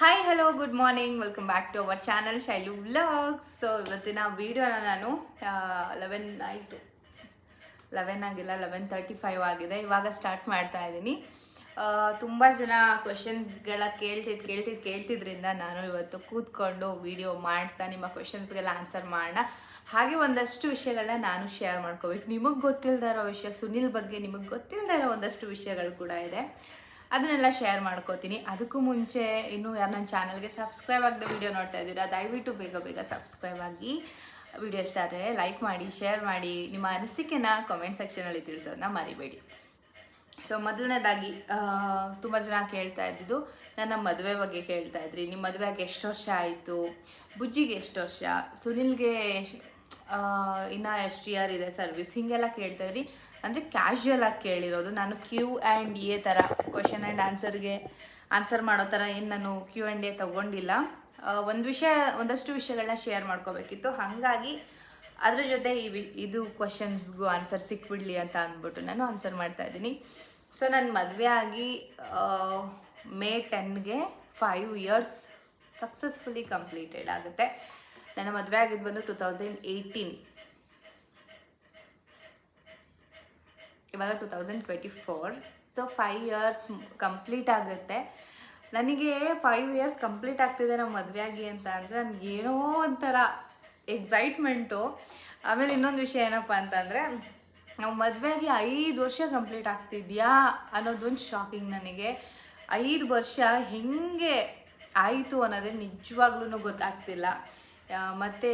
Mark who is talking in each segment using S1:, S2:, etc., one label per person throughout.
S1: Hi hello good morning welcome back to our channel Shailu vlogs so ಇವತ್ತಿನ ವೀಡಿಯೋನ ನಾನು eleven ಆಯಿತು. Eleven ಆಗಿಲ್ಲ ಲೆವೆನ್ ತರ್ಟಿ ಫೈವ್ ಆಗಿದೆ. ಇವಾಗ ಸ್ಟಾರ್ಟ್ ಮಾಡ್ತಾ ಇದ್ದೀನಿ. ತುಂಬ ಜನ ಕ್ವೆಶನ್ಸ್ಗಳ ಕೇಳ್ತಿದ್ದು ಕೇಳ್ತಿದ್ದು ಕೇಳ್ತಿದ್ರಿಂದ ನಾನು ಇವತ್ತು ಕೂತ್ಕೊಂಡು ವೀಡಿಯೋ ಮಾಡ್ತಾ, ನಿಮ್ಮ ಕ್ವೆಶನ್ಸ್ಗೆಲ್ಲ ಆನ್ಸರ್ ಮಾಡೋಣ. ಹಾಗೆ ಒಂದಷ್ಟು ವಿಷಯಗಳನ್ನ ನಾನು ಶೇರ್ ಮಾಡ್ಕೋಬೇಕು. ನಿಮಗೆ ಗೊತ್ತಿಲ್ಲದ ಇರೋ ವಿಷಯ, ಸುನಿಲ್ ಬಗ್ಗೆ ನಿಮಗೆ ಗೊತ್ತಿಲ್ಲದೆ ಇರೋ ಒಂದಷ್ಟು ವಿಷಯಗಳು ಕೂಡ ಇದೆ. ಅದನ್ನೆಲ್ಲ ಶೇರ್ ಮಾಡ್ಕೋತೀನಿ. ಅದಕ್ಕೂ ಮುಂಚೆ ಇನ್ನೂ ಯಾರು ನನ್ನ ಚಾನಲ್ಗೆ ಸಬ್ಸ್ಕ್ರೈಬ್ ಆಗದೆ ವಿಡಿಯೋ ನೋಡ್ತಾ ಇದ್ದೀರಾ, ದಯವಿಟ್ಟು ಬೇಗ ಬೇಗ ಸಬ್ಸ್ಕ್ರೈಬ್ ಆಗಿ ವಿಡಿಯೋ ಇಷ್ಟ ಆದರೆ ಲೈಕ್ ಮಾಡಿ ಶೇರ್ ಮಾಡಿ, ನಿಮ್ಮ ಅನಿಸಿಕೆನ ಕಾಮೆಂಟ್ ಸೆಕ್ಷನಲ್ಲಿ ತಿಳಿಸೋದನ್ನ ಮರಿಬೇಡಿ. ಸೊ ಮೊದಲನೇದಾಗಿ ತುಂಬ ಜನ ಕೇಳ್ತಾ ಇದ್ದಿದ್ದು, ನನ್ನ ಮದುವೆ ಬಗ್ಗೆ ಕೇಳ್ತಾ ಇದ್ರಿ. ನಿಮ್ಮ ಮದುವೆಗೆ ಎಷ್ಟು ವರ್ಷ ಆಯಿತು? ಬುಜ್ಜಿಗೆ ಎಷ್ಟು ವರ್ಷ? ಸುನಿಲ್ಗೆ ಇನ್ನು ಎಷ್ಟು ಇಯರ್ ಇದೆ ಸರ್ವಿಸ್ ಹೀಗೆಲ್ಲ ಕೇಳ್ತಾ ಇದ್ರಿ. ಅಂದರೆ ಕ್ಯಾಶುವಲ್ ಆಗಿ ಕೇಳಿರೋದು. ನಾನು ಕ್ಯೂ ಆ್ಯಂಡ್ ಎ ಥರ ಕ್ವಶನ್ ಆ್ಯಂಡ್ ಆನ್ಸರ್ಗೆ ಆನ್ಸರ್ ಮಾಡೋ ಥರ ಏನು ನಾನು ಕ್ಯೂ ಆ್ಯಂಡ್ ಎ ತೊಗೊಂಡಿಲ್ಲ. ಒಂದು ವಿಷಯ, ಒಂದಷ್ಟು ವಿಷಯಗಳನ್ನ ಶೇರ್ ಮಾಡ್ಕೋಬೇಕಿತ್ತು. ಹಾಗಾಗಿ ಅದ್ರ ಜೊತೆ ಈ ವಿ, ಇದು ಕ್ವಶನ್ಸ್ಗೂ ಆನ್ಸರ್ ಸಿಕ್ಬಿಡ್ಲಿ ಅಂತ ಅಂದ್ಬಿಟ್ಟು ನಾನು ಆನ್ಸರ್ ಮಾಡ್ತಾ ಇದ್ದೀನಿ. ಸೊ ನನ್ನ ಮದುವೆ ಆಗಿ ಮೇ ಟೆನ್ಗೆ ಫೈವ್ ಇಯರ್ಸ್ ಸಕ್ಸಸ್ಫುಲಿ ಕಂಪ್ಲೀಟೆಡ್ ಆಗುತ್ತೆ. ನನ್ನ ಮದುವೆ ಆಗಿದ್ದು ಬಂದು ಟು ತೌಸಂಡ್ ಏಯ್ಟೀನ್ ಇವಾಗ two thousand twenty four. So five years complete ಆಗುತ್ತೆ. ನನಗೆ ಫೈವ್ ಇಯರ್ಸ್ ಕಂಪ್ಲೀಟ್ ಆಗ್ತಿದೆ ನಮ್ಮ ಮದುವೆ ಆಗಿ ಅಂತ ಅಂದರೆ ನನಗೆ ಏನೋ ಒಂಥರ ಎಕ್ಸೈಟ್ಮೆಂಟು ಆಮೇಲೆ ಇನ್ನೊಂದು ವಿಷಯ ಏನಪ್ಪ ಅಂತಂದರೆ, ನಾವು ಮದುವೆಯಾಗಿ ಐದು ವರ್ಷ ಕಂಪ್ಲೀಟ್ ಆಗ್ತಿದ್ಯಾ ಅನ್ನೋದೊಂದು ಶಾಕಿಂಗ್ ನನಗೆ. ಐದು ವರ್ಷ ಹೆಂಗೆ ಆಯಿತು ಅನ್ನೋದೇ ನಿಜವಾಗ್ಲೂ ಗೊತ್ತಾಗ್ತಿಲ್ಲ. ಮತ್ತೆ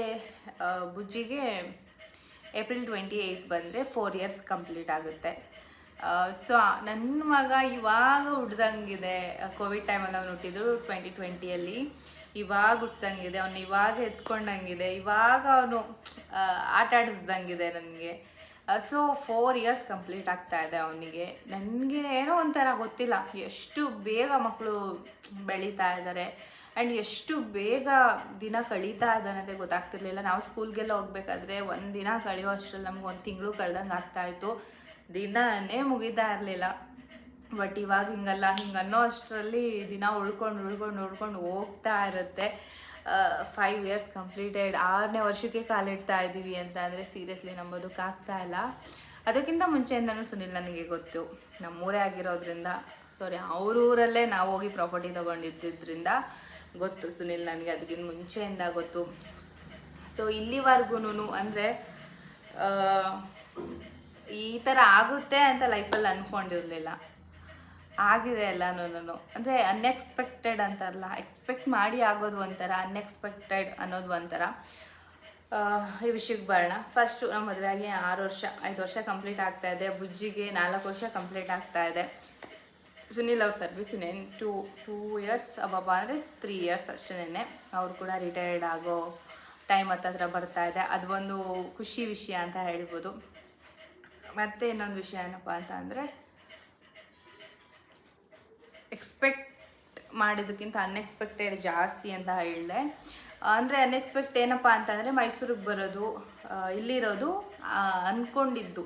S1: ಬುಜ್ಜಿಗೆ ಏಪ್ರಿಲ್ ಟ್ವೆಂಟಿ ಏಯ್ಟ್ ಬಂದರೆ ಫೋರ್ ಇಯರ್ಸ್ ಕಂಪ್ಲೀಟ್ ಆಗುತ್ತೆ. ಸೊ ನನ್ನ ಮಗ ಇವಾಗ ಹುಡ್ದಂಗಿದೆ ಕೋವಿಡ್ ಟೈಮಲ್ಲಿ ಅವನು ಹುಟ್ಟಿದ್ರು ಟ್ವೆಂಟಿ ಟ್ವೆಂಟಿಯಲ್ಲಿ ಇವಾಗ ಹುಟ್ಟಂಗಿದೆ ಅವನು ಇವಾಗ ಎತ್ಕೊಂಡಂಗಿದೆ. ಇವಾಗ ಅವನು ಆಟ ಆಡಿಸ್ದಂಗಿದೆ ನನಗೆ. ಸೊ ಫೋರ್ ಇಯರ್ಸ್ ಕಂಪ್ಲೀಟ್ ಆಗ್ತಾ ಇದೆ ಅವನಿಗೆ. ನನಗೆ ಏನೋ ಒಂಥರ ಗೊತ್ತಿಲ್ಲ. ಎಷ್ಟು ಬೇಗ ಮಕ್ಕಳು ಬೆಳೀತಾ ಇದ್ದಾರೆ ಆ್ಯಂಡ್ ಎಷ್ಟು ಬೇಗ ದಿನ ಕಳೀತಾ ಇದೆ ಅನ್ನೋದೇ ಗೊತ್ತಾಗ್ತಿರ್ಲಿಲ್ಲ. ನಾವು ಸ್ಕೂಲ್ಗೆಲ್ಲ ಹೋಗ್ಬೇಕಾದ್ರೆ ಒಂದು ದಿನ ಕಳೆಯೋ ಅಷ್ಟರಲ್ಲಿ ನಮ್ಗೆ ಒಂದು ತಿಂಗಳು ಕಳ್ದಂಗೆ ಆಗ್ತಾಯಿತ್ತು ದಿನನೇ ಮುಗಿತಾ ಇರಲಿಲ್ಲ. ಬಟ್ ಇವಾಗ ಹಿಂಗಲ್ಲ. ಹಿಂಗೆ ಅನ್ನೋ ಅಷ್ಟರಲ್ಲಿ ದಿನ ಉಳ್ಕೊಂಡು ಉಳ್ಕೊಂಡು ಉಳ್ಕೊಂಡು ಹೋಗ್ತಾ ಇರುತ್ತೆ. ಫೈವ್ ಇಯರ್ಸ್ ಕಂಪ್ಲೀಟೆಡ್ ಆರನೇ ವರ್ಷಕ್ಕೆ ಕಾಲಿಡ್ತಾ ಇದ್ದೀವಿ ಅಂತ ಅಂದರೆ ಸೀರಿಯಸ್ಲಿ ನಂಬೋದಕ್ಕಾಗ್ತಾ ಇಲ್ಲ. ಅದಕ್ಕಿಂತ ಮುಂಚೆಯಿಂದನೂ ಸುನಿಲ್ ನನಗೆ ಗೊತ್ತು. ನಮ್ಮೂರೇ ಆಗಿರೋದ್ರಿಂದ ಸಾರಿ ಅವರೂರಲ್ಲೇ ನಾವು ಹೋಗಿ ಪ್ರಾಪರ್ಟಿ ತೊಗೊಂಡಿದ್ದರಿಂದ ಗೊತ್ತು ಸುನಿಲ್ ನನಗೆ ಅದಕ್ಕಿಂತ ಮುಂಚೆಯಿಂದ ಗೊತ್ತು. ಸೊ ಇಲ್ಲಿವರೆಗೂ ಅಂದರೆ ಈ ಥರ ಆಗುತ್ತೆ ಅಂತ ಲೈಫಲ್ಲಿ ಅಂದ್ಕೊಂಡಿರಲಿಲ್ಲ ಆಗಿದೆ ಎಲ್ಲನೂ ಅಂದರೆ ಅನ್ಎಕ್ಸ್ಪೆಕ್ಟೆಡ್ ಅಂತಾರಲ್ಲ ಎಕ್ಸ್ಪೆಕ್ಟ್ ಮಾಡಿ ಆಗೋದು ಒಂಥರ ಅನ್ಎಕ್ಸ್ಪೆಕ್ಟೆಡ್ ಅನ್ನೋದು ಒಂಥರ. ಈ ವಿಷಯಕ್ಕೆ ಬರೋಣ. ಫಸ್ಟು ನಮ್ಮ ಮದುವೆಯಾಗಿ ಆರು ವರ್ಷ, ಐದು ವರ್ಷ ಕಂಪ್ಲೀಟ್ ಆಗ್ತಾ ಇದೆ. ಬುಜ್ಜಿಗೆ ನಾಲ್ಕು ವರ್ಷ ಕಂಪ್ಲೀಟ್ ಆಗ್ತಾ ಇದೆ. ಸುನಿಲ್ ಅವ್ರ ಸರ್ವಿಸ್ ಇನ್ನೇನು ಟೂ ಟೂ ಇಯರ್ಸ್ ಅಬ್ಬಬ್ಬ ಅಂದರೆ ತ್ರೀ ಇಯರ್ಸ್ ಅಷ್ಟೇನೆ ಅವರು ಕೂಡ ರಿಟೈರ್ಡ್ ಆಗೋ ಟೈಮ್ ಹತ್ತತ್ರ ಬರ್ತಾ ಇದೆ. ಅದು ಒಂದು ಖುಷಿ ವಿಷಯ ಅಂತ ಹೇಳ್ಬೋದು. ಮತ್ತು ಇನ್ನೊಂದು ವಿಷಯ ಏನಪ್ಪ ಅಂತ ಅಂದರೆ ಎಕ್ಸ್ಪೆಕ್ಟ್ ಮಾಡಿದ್ದಕ್ಕಿಂತ ಅನ್ಎಕ್ಸ್ಪೆಕ್ಟೆಡ್ ಜಾಸ್ತಿ ಅಂತ ಹೇಳಿದೆ. ಅಂದರೆ ಅನ್ಎಕ್ಸ್ಪೆಕ್ಟ್ ಏನಪ್ಪ ಅಂತಂದರೆ ಮೈಸೂರಿಗೆ ಬರೋದು ಇಲ್ಲಿರೋದು ಅಂದ್ಕೊಂಡಿದ್ದು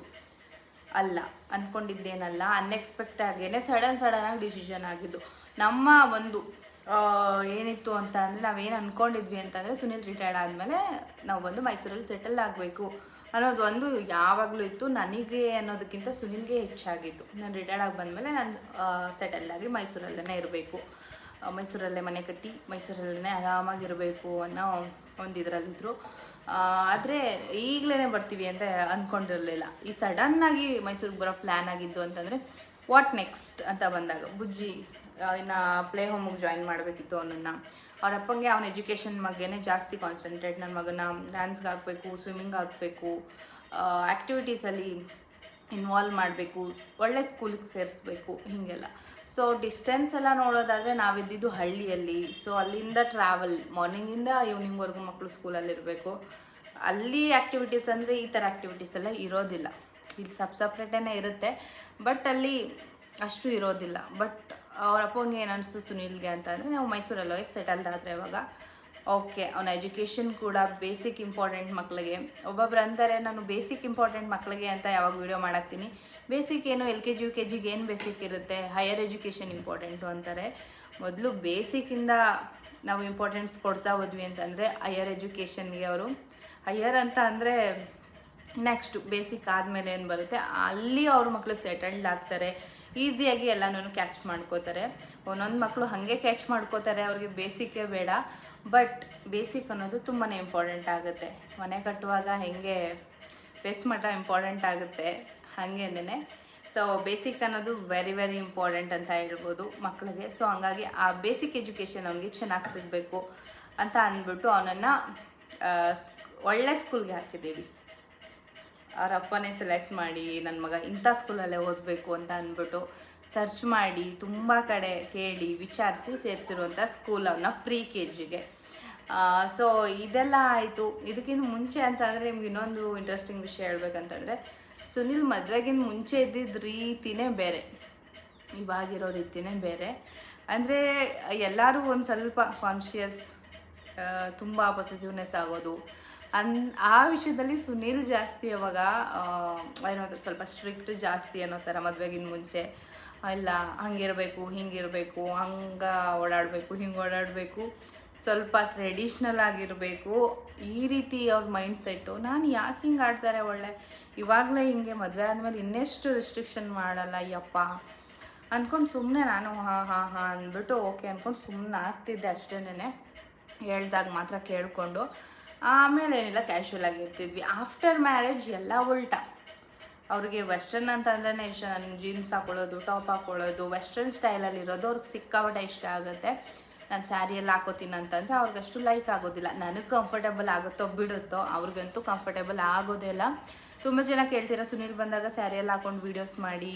S1: ಅಲ್ಲ ಅಂದ್ಕೊಂಡಿದ್ದೇನಲ್ಲ ಅನ್ಎಕ್ಸ್ಪೆಕ್ಟ್ ಆಗೇನೆ ಸಡನ್ ಸಡನ್ನಾಗಿ ಡಿಸಿಷನ್ ಆಗಿದ್ದು. ನಮ್ಮ ಒಂದು ಏನಿತ್ತು ಅಂತ ಅಂದರೆ ನಾವೇನು ಅಂದ್ಕೊಂಡಿದ್ವಿ ಅಂತಂದರೆ ಸುನಿಲ್ ರಿಟೈರ್ಡ್ ಆದಮೇಲೆ ನಾವು ಬಂದು ಮೈಸೂರಲ್ಲಿ ಸೆಟಲ್ ಆಗಬೇಕು. ಅನ್ನೋದು ಒಂದು ಯಾವಾಗಲೂ ಇತ್ತು. ನನಗೆ ಅನ್ನೋದಕ್ಕಿಂತ ಸುನಿಲ್ಗೆ ಹೆಚ್ಚಾಗಿತ್ತು. ನಾನು ರಿಟೈರ್ಡ್ ಆಗಿ ಬಂದಮೇಲೆ ನಾನು ಸೆಟಲ್ ಆಗಿ ಮೈಸೂರಲ್ಲೇ ಇರಬೇಕು. ಮೈಸೂರಲ್ಲೇ ಮನೆ ಕಟ್ಟಿ ಮೈಸೂರಲ್ಲೇ ಆರಾಮಾಗಿರಬೇಕು ಅನ್ನೋ ಒಂದು ಇದರಲ್ಲಿದ್ದರು ಆದರೆ ಈಗಲೇ ಬರ್ತೀವಿ ಅಂತ ಅಂದ್ಕೊಂಡಿರಲಿಲ್ಲ ಈ ಸಡನ್ನಾಗಿ ಮೈಸೂರಿಗೆ ಬರೋ ಪ್ಲ್ಯಾನ್ ಆಗಿದ್ದು ಅಂತಂದರೆ ವಾಟ್ ನೆಕ್ಸ್ಟ್ ಅಂತ ಬಂದಾಗ, ಬುಜ್ಜಿ ಇನ್ನು ಪ್ಲೇ ಹೋಮಿಗೆ ಜಾಯಿನ್ ಮಾಡಬೇಕಿತ್ತು ಅವನನ್ನು. ಅವ್ರ ಅಪ್ಪಂಗೆ ಅವನ ಎಜುಕೇಷನ್ ಬಗ್ಗೆನೇ ಜಾಸ್ತಿ ಕಾನ್ಸಂಟ್ರೇಟ್ ನನ್ನ ಮಗನ ಡ್ಯಾನ್ಸ್ಗೆ ಹಾಕಬೇಕು ಸ್ವಿಮ್ಮಿಂಗ್ ಹಾಕಬೇಕು ಆ್ಯಕ್ಟಿವಿಟೀಸಲ್ಲಿ ಇನ್ವಾಲ್ವ್ ಮಾಡಬೇಕು, ಒಳ್ಳೆ ಸ್ಕೂಲಿಗೆ ಸೇರಿಸ್ಬೇಕು, ಹೀಗೆಲ್ಲ. ಸೊ ಡಿಸ್ಟೆನ್ಸ್ ಎಲ್ಲ ನೋಡೋದಾದರೆ ನಾವಿದ್ದಿದ್ದು ಹಳ್ಳಿಯಲ್ಲಿ. ಸೊ ಅಲ್ಲಿಂದ ಟ್ರಾವೆಲ್ ಮಾರ್ನಿಂಗಿಂದ ಈವ್ನಿಂಗ್ವರೆಗೂ ಮಕ್ಕಳು ಸ್ಕೂಲಲ್ಲಿರಬೇಕು ಅಲ್ಲಿ ಆ್ಯಕ್ಟಿವಿಟೀಸ್ ಅಂದರೆ ಈ ಥರ ಆ್ಯಕ್ಟಿವಿಟೀಸ್ ಎಲ್ಲ ಇರೋದಿಲ್ಲ. ಇಲ್ಲಿ ಸಪ್ ಸಪ್ರೇಟೇ ಇರುತ್ತೆ ಬಟ್ ಅಲ್ಲಿ ಅಷ್ಟು ಇರೋದಿಲ್ಲ. ಬಟ್ ಅವ್ರ ಅಪ್ಪಂಗೆ ಏನು ಅನಿಸ್ತು ಸುನಿಲ್ಗೆ ಅಂತಂದರೆ ನಾವು ಮೈಸೂರಲ್ಲಿ ಹೋಗಿ ಸೆಟಲ್ಡ್ ಆದರೆ ಇವಾಗ ಓಕೆ ಅವನ ಎಜುಕೇಷನ್ ಕೂಡ ಬೇಸಿಕ್ ಇಂಪಾರ್ಟೆಂಟ್ ಮಕ್ಕಳಿಗೆ ಒಬ್ಬೊಬ್ರು ಅಂತಾರೆ, ನಾನು ಬೇಸಿಕ್ ಇಂಪಾರ್ಟೆಂಟ್ ಮಕ್ಕಳಿಗೆ ಅಂತ ಯಾವಾಗ ವೀಡಿಯೋ ಮಾಡಾಕ್ತೀನಿ? ಬೇಸಿಕ್ ಏನು L K G U K ಜಿಗೆ ಏನು ಬೇಸಿಕ್ ಇರುತ್ತೆ? ಹೈಯರ್ ಎಜುಕೇಷನ್ ಇಂಪಾರ್ಟೆಂಟು ಅಂತಾರೆ. ಮೊದಲು ಬೇಸಿಕ್ಕಿಂದ ನಾವು ಇಂಪಾರ್ಟೆನ್ಸ್ ಕೊಡ್ತಾ ಹೋದ್ವಿ ಅಂತಂದರೆ ಹೈಯರ್ ಎಜುಕೇಷನ್ಗೆ ಅವರು. ಹೈಯರ್ ಅಂತ ಅಂದರೆ ನೆಕ್ಸ್ಟ್ ಬೇಸಿಕ್ ಆದಮೇಲೆ ಏನು ಬರುತ್ತೆ? ಅಲ್ಲಿ ಅವ್ರ ಮಕ್ಕಳು ಸೆಟಲ್ಡ್ ಆಗ್ತಾರೆ. ಈಸಿಯಾಗಿ ಎಲ್ಲನೂ ಕ್ಯಾಚ್ ಮಾಡ್ಕೋತಾರೆ. ಒಂದೊಂದು ಮಕ್ಕಳು ಹಾಗೆ ಕ್ಯಾಚ್ ಮಾಡ್ಕೋತಾರೆ, ಅವ್ರಿಗೆ ಬೇಸಿಕ್ಕೇ ಬೇಡ. ಬಟ್ ಬೇಸಿಕ್ ಅನ್ನೋದು ತುಂಬಾ ಇಂಪಾರ್ಟೆಂಟ್ ಆಗುತ್ತೆ. ಮನೆ ಕಟ್ಟುವಾಗ ಹೆಂಗೆ ಬೇಸ್ ಮಠ ಇಂಪಾರ್ಟೆಂಟ್ ಆಗುತ್ತೆ ಹಾಗೇನೆ ಸೊ ಬೇಸಿಕ್ ಅನ್ನೋದು ವೆರಿ ವೆರಿ ಇಂಪಾರ್ಟೆಂಟ್ ಅಂತ ಹೇಳ್ಬೋದು ಮಕ್ಕಳಿಗೆ ಸೊ ಹಂಗಾಗಿ ಆ ಬೇಸಿಕ್ ಎಜುಕೇಷನ್ ಅವನಿಗೆ ಚೆನ್ನಾಗಿ ಸಿಗಬೇಕು ಅಂತ ಅಂದ್ಬಿಟ್ಟು ಅವನನ್ನು ಒಳ್ಳೆ ಸ್ಕೂಲ್ಗೆ ಹಾಕಿದ್ದೀವಿ. ಅವ್ರ ಅಪ್ಪನೇ ಸೆಲೆಕ್ಟ್ ಮಾಡಿ ನನ್ನ ಮಗ ಇಂಥ ಸ್ಕೂಲಲ್ಲೇ ಓದಬೇಕು ಅಂತ ಅಂದ್ಬಿಟ್ಟು ಸರ್ಚ್ ಮಾಡಿ ತುಂಬ ಕಡೆ ಕೇಳಿ ವಿಚಾರಿಸಿ ಸೇರಿಸಿರುವಂಥ ಸ್ಕೂಲ್ ಅವನ್ನ ಪ್ರೀ ಕೆ ಜಿಗೆ ಸೊ ಇದೆಲ್ಲ ಆಯಿತು. ಇದಕ್ಕಿಂತ ಮುಂಚೆ ಅಂತಂದರೆ ನಿಮ್ಗೆ ಇನ್ನೊಂದು ಇಂಟ್ರೆಸ್ಟಿಂಗ್ ವಿಷಯ ಹೇಳ್ಬೇಕಂತಂದರೆ ಸುನಿಲ್ ಮದುವೆಗಿಂತ ಮುಂಚೆ ಇದ್ದಿದ್ದ ರೀತಿನೇ ಬೇರೆ. ಇವಾಗಿರೋ ರೀತಿನೇ ಬೇರೆ. ಅಂದರೆ ಎಲ್ಲರೂ ಒಂದು ಸ್ವಲ್ಪ ಕಾನ್ಷಿಯಸ್ ತುಂಬ ಪೊಸೆಸಿವ್ನೆಸ್ ಆಗೋದು. ಅನ್, ಆ ವಿಷಯದಲ್ಲಿ ಸುನೀಲ್ ಜಾಸ್ತಿ ಅವಾಗ ಏನಾದರೂ ಸ್ವಲ್ಪ ಸ್ಟ್ರಿಕ್ಟ್ ಜಾಸ್ತಿ ಅನ್ನೋ ಥರ ಮದುವೆಗಿನ ಮುಂಚೆ. ಇಲ್ಲ, ಹಂಗಿರಬೇಕು, ಹಿಂಗಿರಬೇಕು, ಹಂಗೆ ಓಡಾಡಬೇಕು, ಹಿಂಗೆ ಓಡಾಡಬೇಕು. ಸ್ವಲ್ಪ ಟ್ರೆಡಿಷ್ನಲ್ ಆಗಿರಬೇಕು. ಈ ರೀತಿ ಅವ್ರ ಮೈಂಡ್ ಸೆಟ್ಟು ನಾನು ಯಾಕೆ ಹಿಂಗೆ ಆಡ್ತಾರೆ ಒಳ್ಳೆ? ಇವಾಗಲೇ ಹಿಂಗೆ ಮದುವೆ ಆದಮೇಲೆ ಇನ್ನೆಷ್ಟು ರಿಸ್ಟ್ರಿಕ್ಷನ್ ಮಾಡಲ್ಲ, ಯಪ್ಪ. ಅಂದ್ಕೊಂಡು ಸುಮ್ಮನೆ ನಾನು, ಹಾಂ ಹಾಂ ಹಾಂ ಅಂದ್ಬಿಟ್ಟು ಓಕೆ ಅಂದ್ಕೊಂಡು ಸುಮ್ಮನೆ ಆಗ್ತಿದ್ದೆ ಅಷ್ಟೇನೆ ಹೇಳ್ದಾಗ ಮಾತ್ರ ಕೇಳಿಕೊಂಡು, ಆಮೇಲೆ ಏನಿಲ್ಲ ಕ್ಯಾಶುವಲ್ ಆಗಿರ್ತಿದ್ವಿ ಆಫ್ಟರ್ ಮ್ಯಾರೇಜ್ ಎಲ್ಲ ಉಲ್ಟಾ. ಅವ್ರಿಗೆ ವೆಸ್ಟರ್ನ್ ಅಂತ ಅಂದ್ರೆ ಇಷ್ಟ ನಾನು ಜೀನ್ಸ್ ಹಾಕೊಳ್ಳೋದು ಟಾಪ್ ಹಾಕೊಳ್ಳೋದು ವೆಸ್ಟರ್ನ್ ಸ್ಟೈಲಲ್ಲಿ ಇರೋದು ಅವ್ರಿಗೆ ಸಿಕ್ಕಾಪಟ್ಟೆ ಇಷ್ಟ ಆಗುತ್ತೆ. ನಾನು ಸ್ಯಾರಿಯಲ್ಲಿ ಹಾಕೋತೀನಿ ಅಂತಂದರೆ ಅವ್ರಿಗಷ್ಟು ಲೈಕ್ ಆಗೋದಿಲ್ಲ. ನನಗೆ ಕಂಫರ್ಟೇಬಲ್ ಆಗುತ್ತೋ ಬಿಡುತ್ತೋ ಅವ್ರಿಗಂತೂ ಕಂಫರ್ಟೇಬಲ್ ಆಗೋದಿಲ್ಲ ತುಂಬ ಜನ ಕೇಳ್ತೀರಾ, ಸುನೀಲ್ ಬಂದಾಗ ಸ್ಯಾರಿಯಲ್ಲಿ ಹಾಕೊಂಡು ವೀಡಿಯೋಸ್ ಮಾಡಿ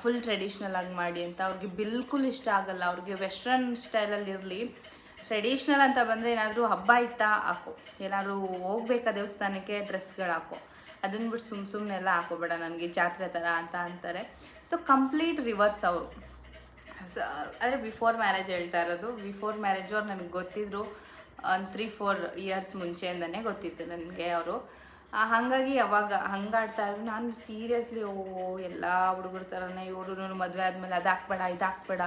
S1: ಫುಲ್ ಟ್ರೆಡಿಷ್ನಲ್ ಆಗಿ ಮಾಡಿ ಅಂತ. ಅವ್ರಿಗೆ ಬಿಲ್ಕುಲ್ ಇಷ್ಟ ಆಗಲ್ಲ. ಅವ್ರಿಗೆ ವೆಸ್ಟ್ರನ್ ಸ್ಟೈಲಲ್ಲಿ ಇರಲಿ. ಟ್ರೆಡಿಷ್ನಲ್ ಅಂತ ಬಂದರೆ ಏನಾದರೂ ಹಬ್ಬ ಇತ್ತಾ ಹಾಕೋ. ಏನಾದರೂ ಹೋಗ್ಬೇಕಾ ದೇವಸ್ಥಾನಕ್ಕೆ ಡ್ರೆಸ್ಗಳು ಹಾಕೋ. ಅದನ್ನ ಬಿಟ್ಟು ಸುಮ್ಮ ಸುಮ್ಮನೆ ಎಲ್ಲ ಹಾಕೋಬೇಡ ನನಗೆ ಜಾತ್ರೆ ಥರ ಅಂತ ಅಂತಾರೆ. ಸೊ ಕಂಪ್ಲೀಟ್ ರಿವರ್ಸ್ ಅವರು. ಅಂದರೆ ಬಿಫೋರ್ ಮ್ಯಾರೇಜ್ ಹೇಳ್ತಾ ಇರೋದು. ಬಿಫೋರ್ ಮ್ಯಾರೇಜು ಅವ್ರು ನನಗೆ ಗೊತ್ತಿದ್ರು, ಒಂದು ತ್ರೀ ಫೋರ್ ಇಯರ್ಸ್ ಮುಂಚೆಯಿಂದನೇ ಗೊತ್ತಿತ್ತು ನನಗೆ ಅವರು. ಹಾಗಾಗಿ ಅವಾಗ ಹಂಗಾಡ್ತಾ ಇದ್ರು. ನಾನು ಸೀರಿಯಸ್ಲಿ ಓ, ಎಲ್ಲ ಹುಡುಗರ ಥರನೇ ಇವರು ಮದುವೆ ಆದಮೇಲೆ ಅದು ಹಾಕ್ಬೇಡ, ಇದು ಹಾಕ್ಬೇಡ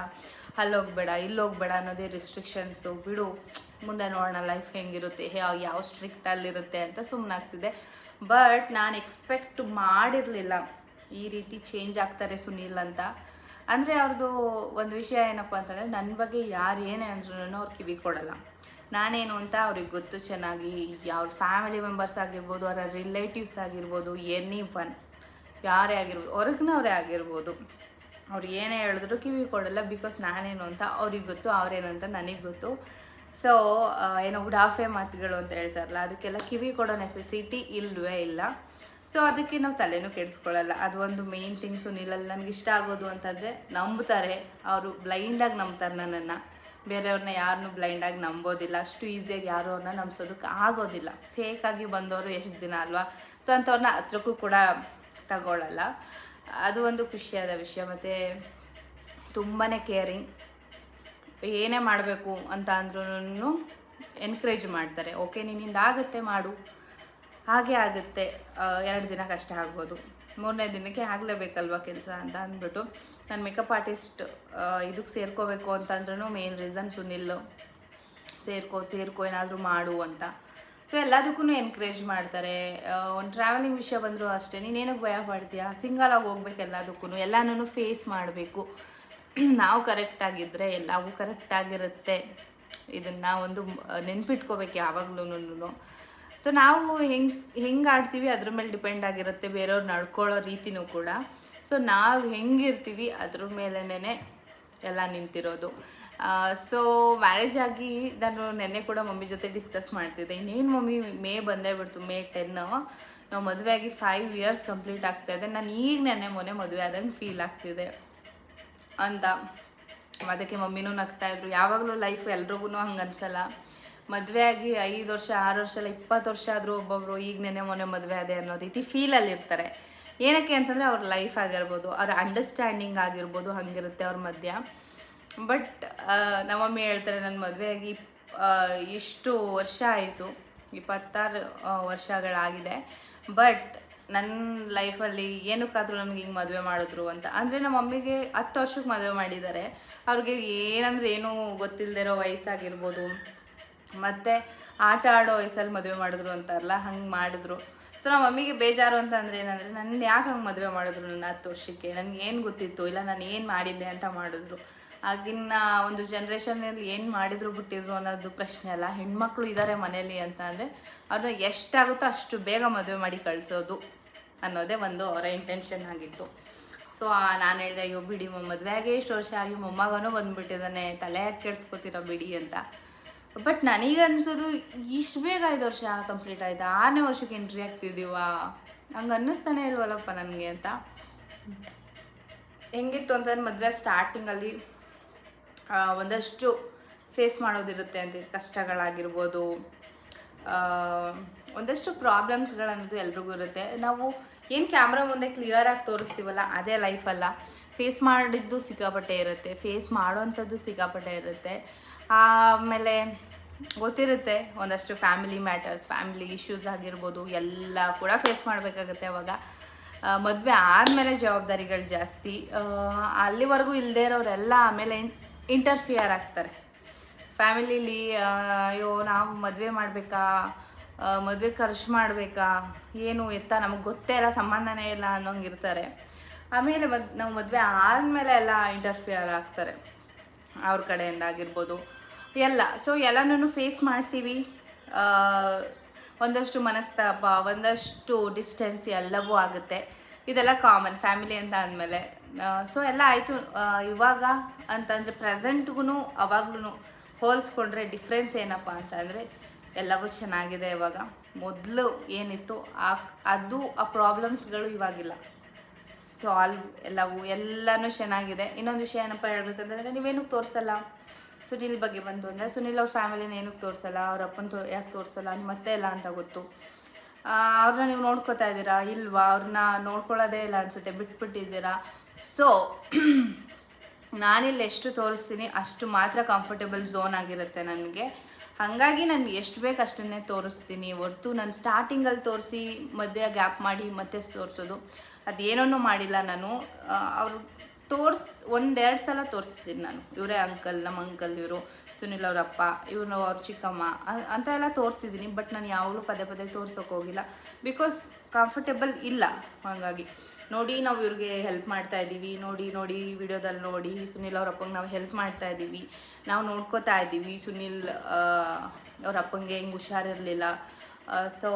S1: ಅಲ್ಲಿ ಹೋಗ್ಬೇಡ ಇಲ್ಲಿ ಹೋಗ್ಬೇಡ ಅನ್ನೋದೇ ರಿಸ್ಟ್ರಿಕ್ಷನ್ಸು ಬಿಡು, ಮುಂದೆ ನೋಡೋಣ ಲೈಫ್ ಹೆಂಗಿರುತ್ತೆ ಯಾವ ಸ್ಟ್ರಿಕ್ಟ್ ಸ್ಟ್ರಿಕ್ಟಲ್ಲಿರುತ್ತೆ ಅಂತ ಸುಮ್ಮನಾಗ್ತಿದೆ ಬಟ್ ನಾನು ಎಕ್ಸ್ಪೆಕ್ಟ್ ಮಾಡಿರಲಿಲ್ಲ. ಈ ರೀತಿ ಚೇಂಜ್ ಆಗ್ತಾರೆ ಸುನೀಲ್ ಅಂತ. ಅಂದರೆ ಅವ್ರದ್ದು ಒಂದು ವಿಷಯ ಏನಪ್ಪ ಅಂತಂದರೆ ನನ್ನ ಬಗ್ಗೆ ಯಾರು ಏನೇ ಅಂದ್ರೂ ಅವ್ರು ಕಿವಿ ಕೊಡಲ್ಲ. ನಾನೇನು ಅಂತ ಅವ್ರಿಗೆ ಗೊತ್ತು ಚೆನ್ನಾಗಿ ಅವ್ರ ಫ್ಯಾಮಿಲಿ ಮೆಂಬರ್ಸ್ ಆಗಿರ್ಬೋದು, ಅವರ ರಿಲೇಟಿವ್ಸ್ ಆಗಿರ್ಬೋದು ಎನಿ ಒನ್ ಯಾರೇ ಆಗಿರ್ಬೋದು, ಹೊರಗಿನವರೇ ಆಗಿರ್ಬೋದು. ಅವ್ರು ಏನೇ ಹೇಳಿದ್ರು ಕಿವಿ ಕೊಡಲ್ಲ ಬಿಕಾಸ್ ನಾನೇನು ಅಂತ ಅವ್ರಿಗೆ ಗೊತ್ತು, ಅವ್ರೇನು ಅಂತ ನನಗೆ ಗೊತ್ತು. ಸೊ ಏನೋ ಉಡಾಫೆ ಮಾತುಗಳು ಅಂತ ಹೇಳ್ತಾರಲ್ಲ, ಅದಕ್ಕೆಲ್ಲ ಕಿವಿ ಕೊಡೋ ನೆಸೆಸಿಟಿ ಇಲ್ಲವೇ ಇಲ್ಲ. ಸೊ ಅದಕ್ಕೆ ನಾವು ತಲೆನೂ ಕೆಡಿಸ್ಕೊಳ್ಳಲ್ಲ ಅದು ಒಂದು ಮೇನ್ ಥಿಂಗ್ಸು ನಿಲ್ಲಲ್ಲ ನನಗೆ ಇಷ್ಟ ಆಗೋದು ಅಂತಂದರೆ ನಂಬ್ತಾರೆ. ಅವರು ಬ್ಲೈಂಡಾಗಿ ನಂಬ್ತಾರೆ ನನ್ನನ್ನು. ಬೇರೆಯವ್ರನ್ನ ಯಾರನ್ನೂ ಬ್ಲೈಂಡಾಗಿ ನಂಬೋದಿಲ್ಲ, ಅಷ್ಟು ಈಸಿಯಾಗಿ ಯಾರು ಅವ್ರನ್ನ ನಂಬಿಸೋದಕ್ಕೆ ಆಗೋದಿಲ್ಲ. ಫೇಕಾಗಿ ಬಂದವರು ಎಷ್ಟು ದಿನ ಅಲ್ವಾ? ಸೊ ಅಂಥವ್ರನ್ನ ಹತ್ರಕ್ಕೂ ಕೂಡ ತಗೊಳ್ಳಲ್ಲ ಅದು ಒಂದು ಖುಷಿಯಾದ ವಿಷಯ. ಮತ್ತು ತುಂಬಾ ಕೇರಿಂಗ್ ಏನೇ ಮಾಡಬೇಕು ಅಂತ ಅಂದ್ರೂ ಎನ್ಕರೇಜ್ ಮಾಡ್ತಾರೆ. ಓಕೆ ನಿನ್ನಿಂದ ಆಗುತ್ತೆ ಮಾಡು. ಹಾಗೆ ಆಗುತ್ತೆ. ಎರಡು ದಿನ ಕಷ್ಟ ಆಗ್ಬೋದು. ಮೂರನೇ ದಿನಕ್ಕೆ ಆಗಲೇಬೇಕಲ್ವ ಕೆಲಸ ಅಂತ ಅಂದ್ಬಿಟ್ಟು ನಾನು ಮೇಕಪ್ ಆರ್ಟಿಸ್ಟ್ ಇದಕ್ಕೆ ಸೇರ್ಕೋಬೇಕು ಅಂತಂದ್ರೂ ಮೇನ್ ರೀಸನ್ ಸುನಿಲ್. ಸೇರ್ಕೋ ಸೇರ್ಕೋ, ಏನಾದರೂ ಮಾಡು ಅಂತ. ಸೊ ಎಲ್ಲದಕ್ಕೂ ಎನ್ಕರೇಜ್ ಮಾಡ್ತಾರೆ. ಒಂದು ಟ್ರಾವೆಲಿಂಗ್ ವಿಷಯ ಬಂದರೂ ಅಷ್ಟೇ. ನೀನೇನಕ್ಕೆ ಭಯ ಪಡ್ತೀಯಾ? ಸಿಂಗಲಾಗಿ ಹೋಗ್ಬೇಕು ಎಲ್ಲದಕ್ಕೂ ಎಲ್ಲನೂ ಫೇಸ್ ಮಾಡಬೇಕು. ನಾವು ಕರೆಕ್ಟಾಗಿದ್ದರೆ ಎಲ್ಲವೂ ಕರೆಕ್ಟಾಗಿರುತ್ತೆ ಇದನ್ನು ಒಂದು ನೆನ್ಪಿಟ್ಕೋಬೇಕು ಯಾವಾಗ್ಲೂ ಸೊ ನಾವು ಹೆಂಗೆ ಹೆಂಗೆ ಆಡ್ತೀವಿ ಅದ್ರ ಮೇಲೆ ಡಿಪೆಂಡ್ ಆಗಿರುತ್ತೆ, ಬೇರೆಯವ್ರು ನಡ್ಕೊಳ್ಳೋ ರೀತಿನೂ ಕೂಡ. ಸೊ ನಾವು ಹೆಂಗಿರ್ತೀವಿ ಅದ್ರ ಮೇಲೇ ಎಲ್ಲ ನಿಂತಿರೋದು. ಸೊ ಮ್ಯಾರೇಜ್ ಆಗಿ ನಾನು ನೆನ್ನೆ ಕೂಡ ಮಮ್ಮಿ ಜೊತೆ ಡಿಸ್ಕಸ್ ಮಾಡ್ತಿದ್ದೆ. ಇನ್ನೇನು ಮಮ್ಮಿ, ಮೇ ಬಂದೇ ಬಿಡ್ತು, ಮೇ ಟೆನ್ನು ನಾವು ಮದುವೆ ಆಗಿ ಫೈವ್ ಇಯರ್ಸ್ ಕಂಪ್ಲೀಟ್ ಆಗ್ತಾ ಇದೆ. ನಾನು ಈಗ ನೆನ್ನೆ ಮೊನ್ನೆ ಮದುವೆ ಆದಂಗೆ ಫೀಲ್ ಆಗ್ತಿದೆ ಅಂತ. ಅದಕ್ಕೆ ಮಮ್ಮಿನೂ ನಗ್ತಾಯಿದ್ರು ಯಾವಾಗಲೂ ಲೈಫ್ ಎಲ್ರಿಗೂ ಹಂಗೆ ಅನ್ಸಲ್ಲ ಮದುವೆ ಆಗಿ ಐದು ವರ್ಷ, ಆರು ವರ್ಷ ಅಲ್ಲ ಇಪ್ಪತ್ತು ವರ್ಷ ಆದರೂ ಒಬ್ಬೊಬ್ರು ಈಗ ನೆನೆ ಮೊನ್ನೆ ಮದುವೆ ಅದೇ ಅನ್ನೋ ರೀತಿ ಫೀಲಲ್ಲಿ ಇರ್ತಾರೆ. ಏನಕ್ಕೆ ಅಂತಂದರೆ ಅವ್ರ ಲೈಫ್ ಆಗಿರ್ಬೋದು, ಅವ್ರ ಅಂಡರ್ಸ್ಟ್ಯಾಂಡಿಂಗ್ ಆಗಿರ್ಬೋದು ಹಂಗಿರುತ್ತೆ ಅವ್ರ ಮಧ್ಯ. ಬಟ್ ನಮ್ಮಮ್ಮಿ ಹೇಳ್ತಾರೆ ನನ್ನ ಮದುವೆ ಆಗಿ ಇಷ್ಟು ವರ್ಷ ಆಯಿತು, ಇಪ್ಪತ್ತಾರು ವರ್ಷಗಳಾಗಿದೆ. ಬಟ್ ನನ್ನ ಲೈಫಲ್ಲಿ ಏನಕ್ಕಾದರೂ ನನಗೆ ಹಿಂಗೆ ಮದುವೆ ಮಾಡಿದ್ರು ಅಂತ. ಅಂದರೆ ನಮ್ಮ ಮಮ್ಮಿಗೆ ಹತ್ತು ವರ್ಷಕ್ಕೆ ಮದುವೆ ಮಾಡಿದ್ದಾರೆ. ಅವ್ರಿಗೆ ಏನಂದ್ರೆ ಏನೂ ಗೊತ್ತಿಲ್ಲದಿರೋ ವಯಸ್ಸಾಗಿರ್ಬೋದು. ಮತ್ತು ಆಟ ಆಡೋ ವಯಸ್ಸಲ್ಲಿ ಮದುವೆ ಮಾಡಿದ್ರು ಅಂತಾರಲ್ಲ, ಹಂಗೆ ಮಾಡಿದ್ರು. ಸೊ ನಮ್ಮ ಮಮ್ಮಿಗೆ ಬೇಜಾರು ಅಂತ ಅಂದರೆ ಏನಂದರೆ ನನ್ನ ಯಾಕೆ ಹಂಗೆ ಮದುವೆ ಮಾಡಿದ್ರು ನನ್ನ ಹತ್ತು ವರ್ಷಕ್ಕೆ? ನನಗೆ ಏನು ಗೊತ್ತಿತ್ತು? ಇಲ್ಲ, ನಾನು ಏನು ಮಾಡಿದ್ದೆ ಅಂತ ಮಾಡಿದ್ರು. ಆಗಿನ ಒಂದು ಜನ್ರೇಷನಲ್ಲಿ ಏನು ಮಾಡಿದ್ರು ಬಿಟ್ಟಿದ್ರು ಅನ್ನೋದು ಪ್ರಶ್ನೆ ಅಲ್ಲ. ಹೆಣ್ಮಕ್ಳು ಇದ್ದಾರೆ ಮನೇಲಿ ಅಂತ ಅಂದರೆ, ಅವ್ರನ್ನ ಎಷ್ಟಾಗುತ್ತೋ ಅಷ್ಟು ಬೇಗ ಮದುವೆ ಮಾಡಿ ಕಳಿಸೋದು ಅನ್ನೋದೇ ಒಂದು ಅವರ ಇಂಟೆನ್ಷನ್ ಆಗಿತ್ತು. ಸೊ ನಾನು ಹೇಳಿದೆ, ಅಯ್ಯೋ ಬಿಡಿ ಮದುವೆಯಾಗೆ ಇಷ್ಟು ವರ್ಷ ಆಗಿ ಮೊಮ್ಮಗನೂ ಬಂದ್ಬಿಟ್ಟಿದ್ದಾನೆ ತಲೆ ಕೆಡ್ಸ್ಕೊತೀರ ಬಿಡಿ ಅಂತ. ಬಟ್ ನನಗೆ ಅನ್ಸೋದು, ಇಷ್ಟು ಬೇಗ ಐದು ವರ್ಷ ಕಂಪ್ಲೀಟ್ ಆಯ್ತಾ? ಆರನೇ ವರ್ಷಕ್ಕೆ ಎಂಟ್ರಿ ಆಗ್ತಿದ್ದೀವ ಹಂಗೆ ಅನ್ನಿಸ್ತಾನೆ ಇಲ್ವಲ್ಲಪ್ಪ ನನಗೆ ಅಂತ. ಹೆಂಗಿತ್ತು ಅಂತಂದ್ರೆ ಮದುವೆ ಸ್ಟಾರ್ಟಿಂಗಲ್ಲಿ ಒಂದಷ್ಟು ಫೇಸ್ ಮಾಡೋದಿರುತ್ತೆ ಅಂತ, ಕಷ್ಟಗಳಾಗಿರ್ಬೋದು ಒಂದಷ್ಟು ಪ್ರಾಬ್ಲಮ್ಸ್ಗಳನ್ನೋದು ಎಲ್ರಿಗೂ ಇರುತ್ತೆ. ನಾವು ಏನು ಕ್ಯಾಮ್ರಾ ಮುಂದೆ ಕ್ಲಿಯರಾಗಿ ತೋರಿಸ್ತೀವಲ್ಲ, ಅದೇ ಲೈಫಲ್ಲ ಫೇಸ್ ಮಾಡಿದ್ದು ಸಿಕ್ಕಾಪಟ್ಟೆ ಇರುತ್ತೆ. ಫೇಸ್ ಮಾಡೋವಂಥದ್ದು ಸಿಕ್ಕಾಪಟ್ಟೆ ಇರುತ್ತೆ. ಆಮೇಲೆ ಗೊತ್ತಿರುತ್ತೆ, ಒಂದಷ್ಟು ಫ್ಯಾಮಿಲಿ ಮ್ಯಾಟರ್ಸ್ ಫ್ಯಾಮಿಲಿ ಇಶ್ಯೂಸ್ ಆಗಿರ್ಬೋದು, ಎಲ್ಲ ಕೂಡ ಫೇಸ್ ಮಾಡಬೇಕಾಗತ್ತೆ ಅವಾಗ. ಮದುವೆ ಆದಮೇಲೆ ಜವಾಬ್ದಾರಿಗಳು ಜಾಸ್ತಿ. ಅಲ್ಲಿವರೆಗೂ ಇಲ್ಲದೆ ಇರೋರೆಲ್ಲ ಆಮೇಲೆ ಇಂಟರ್ಫಿಯರ್ ಆಗ್ತಾರೆ. ಫ್ಯಾಮಿಲಿಲಿ ಅಯ್ಯೋ, ನಾವು ಮದುವೆ ಮಾಡಬೇಕಾ? ಮದುವೆ ಖರ್ಚು ಮಾಡಬೇಕಾ? ಏನು ಎತ್ತ? ನಮಗೆ ಗೊತ್ತೇ ಇಲ್ಲ, ಸಂಬಂಧನೇ ಇಲ್ಲ ಅನ್ನೋಂಗಿರ್ತಾರೆ. ಆಮೇಲೆ ಮದ್, ನಾವು ಮದುವೆ ಆದಮೇಲೆ ಎಲ್ಲ ಇಂಟರ್ಫಿಯರ್ ಆಗ್ತಾರೆ. ಅವ್ರ ಕಡೆಯಿಂದ ಆಗಿರ್ಬೋದು ಎಲ್ಲ. ಸೊ ಎಲ್ಲನೂ ಫೇಸ್ ಮಾಡ್ತೀವಿ. ಒಂದಷ್ಟು ಮನಸ್ತಾಪ, ಒಂದಷ್ಟು ಡಿಸ್ಟೆನ್ಸ್ ಎಲ್ಲವೂ ಆಗುತ್ತೆ. ಇದೆಲ್ಲ ಕಾಮನ್ ಫ್ಯಾಮಿಲಿ ಅಂತ ಅಂದಮೇಲೆ. ಸೊ ಎಲ್ಲ ಆಯಿತು. ಇವಾಗ ಅಂತಂದರೆ ಪ್ರೆಸೆಂಟ್ಗೂ ಅವಾಗ್ಲೂ ಹೋಲಿಸ್ಕೊಂಡ್ರೆ ಡಿಫ್ರೆನ್ಸ್ ಏನಪ್ಪ ಅಂತಂದರೆ ಎಲ್ಲವೂ ಚೆನ್ನಾಗಿದೆ ಇವಾಗ. ಮೊದಲು ಏನಿತ್ತು, ಆ, ಅದು, ಆ ಪ್ರಾಬ್ಲಮ್ಸ್ಗಳು ಇವಾಗಿಲ್ಲ. ಸಾಲ್ವ್ ಎಲ್ಲವೂ, ಎಲ್ಲನೂ ಚೆನ್ನಾಗಿದೆ. ಇನ್ನೊಂದು ವಿಷಯ ಏನಪ್ಪ ಹೇಳ್ಬೇಕಂತಂದರೆ ನೀವೇನು ತೋರಿಸಲ್ಲ? ಸುನಿಲ್ ಬಗ್ಗೆ ಬಂತು ಅಂದರೆ, ಸುನಿಲ್ ಅವ್ರ ಫ್ಯಾಮಿಲಿನ ಏನಕ್ಕೆ ತೋರಿಸಲ್ಲ, ಅವ್ರ ಅಪ್ಪನ ತೋ, ಯಾಕೆ ತೋರಿಸಲ್ಲ ನಿಮ್ಮ ಮತ್ತೆ ಇಲ್ಲ ಅಂತ ಗೊತ್ತು. ಅವ್ರನ್ನ ನೀವು ನೋಡ್ಕೋತಾ ಇದ್ದೀರಾ? ಇಲ್ವಾ? ಅವ್ರನ್ನ ನೋಡ್ಕೊಳ್ಳೋದೇ ಇಲ್ಲ ಅನಿಸುತ್ತೆ, ಬಿಟ್ಬಿಟ್ಟಿದ್ದೀರಾ? ಸೊ ನಾನಿಲ್ಲಿ ಎಷ್ಟು ತೋರಿಸ್ತೀನಿ, ಅಷ್ಟು ಮಾತ್ರ ಕಂಫರ್ಟೇಬಲ್ ಝೋನ್ ಆಗಿರುತ್ತೆ ನನಗೆ. ಹಾಗಾಗಿ ನಾನು ಎಷ್ಟು ಬೇಕು ಅಷ್ಟನ್ನೇ ತೋರಿಸ್ತೀನಿ. ಹೊರ್ತು ನಾನು ಸ್ಟಾರ್ಟಿಂಗಲ್ಲಿ ತೋರಿಸಿ, ಮಧ್ಯೆ ಗ್ಯಾಪ್ ಮಾಡಿ ಮತ್ತೆ ತೋರಿಸೋದು. ಅದೇನೂ ಮಾಡಿಲ್ಲ ನಾನು. ಅವರು ತೋರ್ಸ್, ಒಂದೆರಡು ಸಲ ತೋರಿಸ್ತೀನಿ ನಾನು. ಇವರೇ ಅಂಕಲ್ ನಮ್ಮ ಅಂಕಲ್ ಇವರು, ಸುನಿಲ್ ಅವ್ರ ಅಪ್ಪ ಇವ್ರು ಅವ್ರ ಚಿಕ್ಕಮ್ಮ ಅಂತ ಎಲ್ಲ ತೋರಿಸಿದ್ದೀನಿ ಬಟ್ ನಾನು ಯಾವಾಗಲೂ ಪದೇ ಪದೇ ತೋರ್ಸೋಕೆ ಹೋಗಿಲ್ಲ. ಬಿಕಾಸ್ ಕಂಫರ್ಟೇಬಲ್ ಇಲ್ಲ, ಹಾಗಾಗಿ. ನೋಡಿ ನಾವು ಇವ್ರಿಗೆ ಹೆಲ್ಪ್ ಮಾಡ್ತಾ ಇದ್ದೀವಿ, ನೋಡಿ ನೋಡಿ ವಿಡಿಯೋದಲ್ಲಿ ನೋಡಿ, ಸುನಿಲ್ ಅವ್ರ ಅಪ್ಪಂಗೆ ನಾವು ಹೆಲ್ಪ್ ಮಾಡ್ತಾ ಇದ್ದೀವಿ. ನಾವು ನೋಡ್ಕೋತಾ ಇದ್ದೀವಿ ಸುನಿಲ್ ಅವ್ರ ಅಪ್ಪಂಗೆ ಹಿಂಗೆ ಹುಷಾರಿರಲಿಲ್ಲ ಸೊ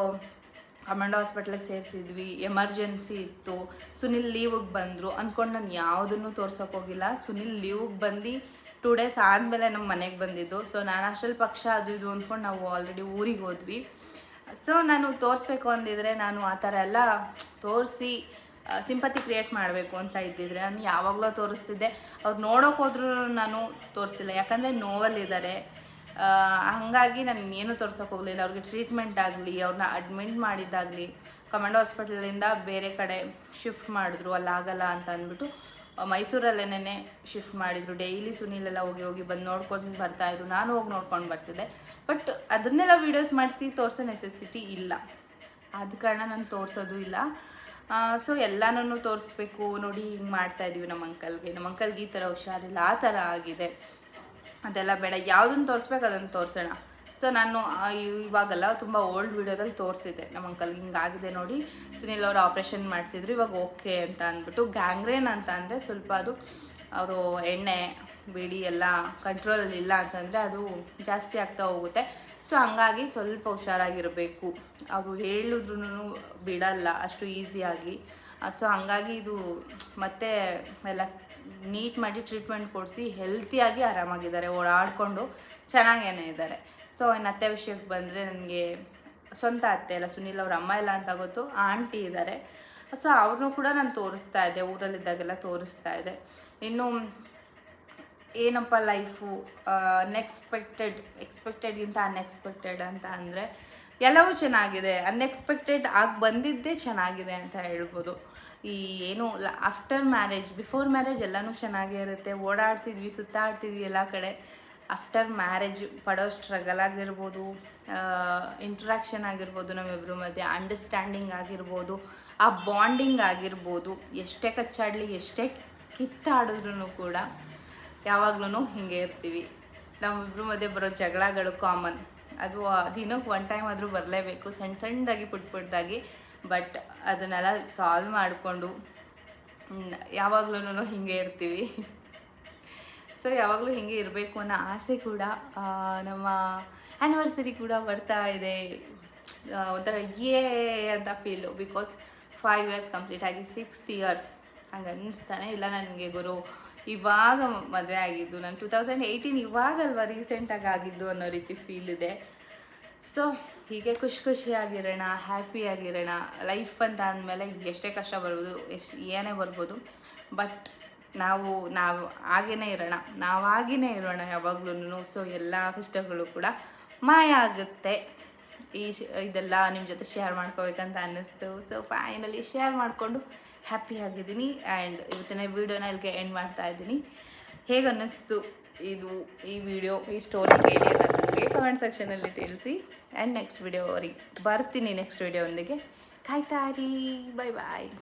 S1: ಕಮಾಂಡೋ ಹಾಸ್ಪಿಟ್ಲಿಗೆ ಸೇರಿಸಿದ್ವಿ, ಎಮರ್ಜೆನ್ಸಿ ಇತ್ತು, ಸುನಿಲ್ ಲೀವಿಗೆ ಬಂದರು. ಅಂದ್ಕೊಂಡು ನಾನು ಯಾವುದನ್ನು ತೋರ್ಸೋಕೆ ಹೋಗಿಲ್ಲ. ಸುನಿಲ್ ಲೀವಿಗೆ ಬಂದು ಟೂ ಡೇಸ್ ಆದಮೇಲೆ ನಮ್ಮ ಮನೆಗೆ ಬಂದಿದ್ದು. ಸೊ ನಾನು ಅಷ್ಟರಲ್ಲಿ ಪಕ್ಷ ಅದು ಇದು ಅಂದ್ಕೊಂಡು ನಾವು ಆಲ್ರೆಡಿ ಊರಿಗೆ ಹೋದ್ವಿ. ಸೊ ನಾನು ತೋರಿಸ್ಬೇಕು ಅಂದಿದ್ರೆ ನಾನು ಆ ಥರ ಎಲ್ಲ ತೋರಿಸಿ ಸಿಂಪತಿ ಕ್ರಿಯೇಟ್ ಮಾಡಬೇಕು ಅಂತ ಇದ್ದಿದ್ರೆ ನಾನು ಯಾವಾಗಲೂ ತೋರಿಸ್ತಿದ್ದೆ. ಅವ್ರು ನೋಡೋಕೆ ಹೋದ್ರೂ ನಾನು ತೋರಿಸಿಲ್ಲ. ಯಾಕಂದರೆ ನೋವಲ್ಲಿದ್ದಾರೆ ಹಾಗಾಗಿ ನಾನು ಏನು ತೋರ್ಸೋಕೆ ಹೋಗಲಿಲ್ಲ. ಅವ್ರಿಗೆ ಟ್ರೀಟ್ಮೆಂಟ್ ಆಗಲಿ ಅವ್ರನ್ನ ಅಡ್ಮಿಟ್ ಮಾಡಿದ್ದಾಗಲಿ ಕಮಾಂಡ್ ಹಾಸ್ಪಿಟಲಿಂದ ಬೇರೆ ಕಡೆ ಶಿಫ್ಟ್ ಮಾಡಿದ್ರು. ಅಲ್ಲಾಗಲ್ಲ ಅಂತ ಅಂದ್ಬಿಟ್ಟು ಮೈಸೂರಲ್ಲೇನೆ ಶಿಫ್ಟ್ ಮಾಡಿದ್ರು. ಡೈಲಿ ಸುನೀಲೆಲ್ಲ ಹೋಗಿ ಹೋಗಿ ಬಂದು ನೋಡ್ಕೊಂಡು ಬರ್ತಾಯಿದ್ರು ನಾನು ಹೋಗಿ ನೋಡ್ಕೊಂಡು ಬರ್ತಿದ್ದೆ. ಬಟ್ ಅದನ್ನೆಲ್ಲ ವೀಡಿಯೋಸ್ ಮಾಡಿಸಿ ತೋರಿಸೋ ನೆಸೆಸಿಟಿ ಇಲ್ಲ. ಆದ ಕಾರಣ ನಾನು ತೋರಿಸೋದು ಇಲ್ಲ. ಸೊ ಎಲ್ಲನೂ ತೋರಿಸ್ಬೇಕು. ನೋಡಿ ಹಿಂಗೆ ಮಾಡ್ತಾಯಿದ್ದೀವಿ ನಮ್ಮ ಅಂಕಲ್ಗೆ ನಮ್ಮ ಅಂಕಲ್ಗೆ ಈ ಥರ ಹುಷಾರಿಲ್ಲ. ಆ ಥರ ಆಗಿದೆ. ಅದೆಲ್ಲ ಬೇಡ. ಯಾವುದನ್ನು ತೋರಿಸ್ಬೇಕು ಅದನ್ನು ತೋರಿಸೋಣ. ಸೊ ನಾನು ಇವಾಗೆಲ್ಲ ತುಂಬ ಓಲ್ಡ್ ವೀಡಿಯೋದಲ್ಲಿ ತೋರಿಸಿದ್ದೆ. ನಮ್ಮ ಅಂಕಲ್ ಹಿಂಗಾಗಿದೆ ನೋಡಿ. ಸುನಿಲ್ ಅವರು ಆಪ್ರೇಷನ್ ಮಾಡಿಸಿದ್ರು. ಇವಾಗ ಓಕೆ ಅಂತ ಅಂದ್ಬಿಟ್ಟು ಗ್ಯಾಂಗ್ರೇನ್ ಅಂತ ಅಂದರೆ ಸ್ವಲ್ಪ ಅದು, ಅವರು ಎಣ್ಣೆ ಬಿಡಿ ಎಲ್ಲ ಕಂಟ್ರೋಲಲ್ಲಿ ಇಲ್ಲ ಅಂತಂದರೆ ಅದು ಜಾಸ್ತಿ ಆಗ್ತಾ ಹೋಗುತ್ತೆ. ಸೊ ಹಂಗಾಗಿ ಸ್ವಲ್ಪ ಹುಷಾರಾಗಿರಬೇಕು. ಅವರು ಹೇಳಿದ್ರು ಬಿಡಲ್ಲ. ಅಷ್ಟು ಈಸಿಯಾಗಿ ಸೊ ಹಂಗಾಗಿ ಇದು ಮತ್ತೆ ಎಲ್ಲ ನೀಟ್ ಮಾಡಿ ಟ್ರೀಟ್ಮೆಂಟ್ ಕೊಡಿಸಿ ಹೆಲ್ತಿಯಾಗಿ ಆರಾಮಾಗಿದ್ದಾರೆ, ಓಡಾಡಿಕೊಂಡು ಚೆನ್ನಾಗೇನೆ ಇದ್ದಾರೆ. ಸೊ ಇನ್ನು ಅತ್ತೆ ವಿಷಯಕ್ಕೆ ಬಂದರೆ ನನಗೆ ಸ್ವಂತ ಅತ್ತೆ ಅಲ್ಲ, ಸುನೀಲ್ ಅವ್ರ ಅಮ್ಮ ಇಲ್ಲ ಅಂತ ಗೊತ್ತು, ಆಂಟಿ ಇದ್ದಾರೆ. ಸೊ ಅವ್ರನ್ನೂ ಕೂಡ ನಾನು ತೋರಿಸ್ತಾ ಇದ್ದೆ, ಊರಲ್ಲಿದ್ದಾಗೆಲ್ಲ ತೋರಿಸ್ತಾ ಇದ್ದೆ. ಇನ್ನು ಏನಪ್ಪ ಲೈಫು ಅನ್ಎಕ್ಸ್ಪೆಕ್ಟೆಡ್ ಎಕ್ಸ್ಪೆಕ್ಟೆಡ್ಗಿಂತ ಅನ್ಎಕ್ಸ್ಪೆಕ್ಟೆಡ್ ಅಂತ ಅಂದರೆ ಎಲ್ಲವೂ ಚೆನ್ನಾಗಿದೆ. ಅನ್ಎಕ್ಸ್ಪೆಕ್ಟೆಡ್ ಆಗಿ ಬಂದಿದ್ದೇ ಚೆನ್ನಾಗಿದೆ ಅಂತ ಹೇಳ್ಬೋದು. ಈ ಏನು ಆಫ್ಟರ್ ಮ್ಯಾರೇಜ್ ಬಿಫೋರ್ ಮ್ಯಾರೇಜ್ ಎಲ್ಲನೂ ಚೆನ್ನಾಗೇ ಇರುತ್ತೆ. ಓಡಾಡ್ತಿದ್ವಿ, ಸುತ್ತಾಡ್ತಿದ್ವಿ ಎಲ್ಲ ಕಡೆ. ಆಫ್ಟರ್ ಮ್ಯಾರೇಜ್ ಪಡೋ ಸ್ಟ್ರಗಲ್ ಆಗಿರ್ಬೋದು ಇಂಟ್ರಾಕ್ಷನ್ ಆಗಿರ್ಬೋದು ನಮ್ಮಿಬ್ಬರ ಮಧ್ಯೆ ಅಂಡರ್ಸ್ಟ್ಯಾಂಡಿಂಗ್ ಆಗಿರ್ಬೋದು, ಆ ಬಾಂಡಿಂಗ್ ಆಗಿರ್ಬೋದು, ಎಷ್ಟೇ ಕಚ್ಚಾಡಲಿ, ಎಷ್ಟೇ ಕಿತ್ತಾಡಿದ್ರು ಕೂಡ ಯಾವಾಗ್ಲೂ ಹಿಂಗೆ ಇರ್ತೀವಿ. ನಮ್ಮಿಬ್ಬರ ಮಧ್ಯೆ ಬರೋ ಜಗಳಗಳು ಕಾಮನ್ ಅದು ದಿನಕ್ಕೆ ಒನ್ ಟೈಮ್ ಆದರೂ ಬರಲೇಬೇಕು ಸಣ್ಣ ಸಣ್ಣದಾಗಿ, ಪುಟ್ ಪುಟ್ಟದಾಗಿ ಬಟ್ ಅದನ್ನೆಲ್ಲ ಸಾಲ್ವ್ ಮಾಡಿಕೊಂಡು ಯಾವಾಗ್ಲೂ ಹಿಂಗೆ ಇರ್ತೀವಿ. ಸೊ ಯಾವಾಗಲೂ ಹಿಂಗೆ ಇರಬೇಕು ಅನ್ನೋ ಆಸೆ ಕೂಡ ನಮ್ಮ ಆ್ಯನಿವರ್ಸರಿ ಕೂಡ ಬರ್ತಾ ಇದೆ. ಒಂಥರ ಏ ಅಂತ feel because five years complete ಆಗಿ ಸಿಕ್ಸ್ತ್ ಇಯರ್ ಹಂಗೆ ಅನ್ನಿಸ್ತಾನೆ ಇಲ್ಲ ನನಗೆ ಗುರು. ಇವಾಗ ಮದುವೆ ಆಗಿದ್ದು, ನಾನು ಟೂ ತೌಸಂಡ್ ಏಯ್ಟೀನ್ ಇವಾಗಲ್ವಾ ರೀಸೆಂಟಾಗಿ ಆಗಿದ್ದು ಅನ್ನೋ ರೀತಿ ಫೀಲ್ ಇದೆ. ಸೊ ಹೀಗೆ ಖುಷಿ ಖುಷಿಯಾಗಿರೋಣ ಹ್ಯಾಪಿಯಾಗಿರೋಣ ಲೈಫ್ ಅಂತ ಅಂದಮೇಲೆ ಎಷ್ಟೇ ಕಷ್ಟ ಬರ್ಬೋದು, ಎಷ್ಟು, ಏನೇ ಬರ್ಬೋದು. ಬಟ್ ನಾವು ನಾವು ಹಾಗೇನೇ ಇರೋಣ. ನಾವಾಗಿಯೇ ಇರೋಣ ಯಾವಾಗ್ಲೂ ಸೊ ಎಲ್ಲ ಕಷ್ಟಗಳು ಕೂಡ ಮಾಯ ಆಗುತ್ತೆ. ಈ ಇದೆಲ್ಲ ನಿಮ್ಮ ಜೊತೆ ಶೇರ್ ಮಾಡ್ಕೋಬೇಕಂತ ಅನ್ನಿಸ್ತು. ಸೊ ಫೈನಲಿ ಶೇರ್ ಮಾಡಿಕೊಂಡು ಹ್ಯಾಪಿ ಆಗಿದ್ದೀನಿ ಆ್ಯಂಡ್ ಇವತ್ತಿನ ವೀಡಿಯೋನ ಇಲ್ಲಿಗೆ ಎಂಡ್ ಮಾಡ್ತಾ ಇದ್ದೀನಿ. ಹೇಗೆ ಅನ್ನಿಸ್ತು ಇದು ಈ ವಿಡಿಯೋ ಈ ಸ್ಟೋರಿ ಕೇಳಿ ಎಲ್ಲ ನನಗೆ ಕಮೆಂಟ್ ಸೆಕ್ಷನಲ್ಲಿ ತಿಳಿಸಿ. ಆ್ಯಂಡ್ ನೆಕ್ಸ್ಟ್ ವಿಡಿಯೋವರೆಗೆ ಬರ್ತೀನಿ ನೆಕ್ಸ್ಟ್ ವಿಡಿಯೋ ಒಂದಿಗೆ. ಕಾಯ್ತಾ ಇರಿ. ಬಾಯ್ ಬಾಯ್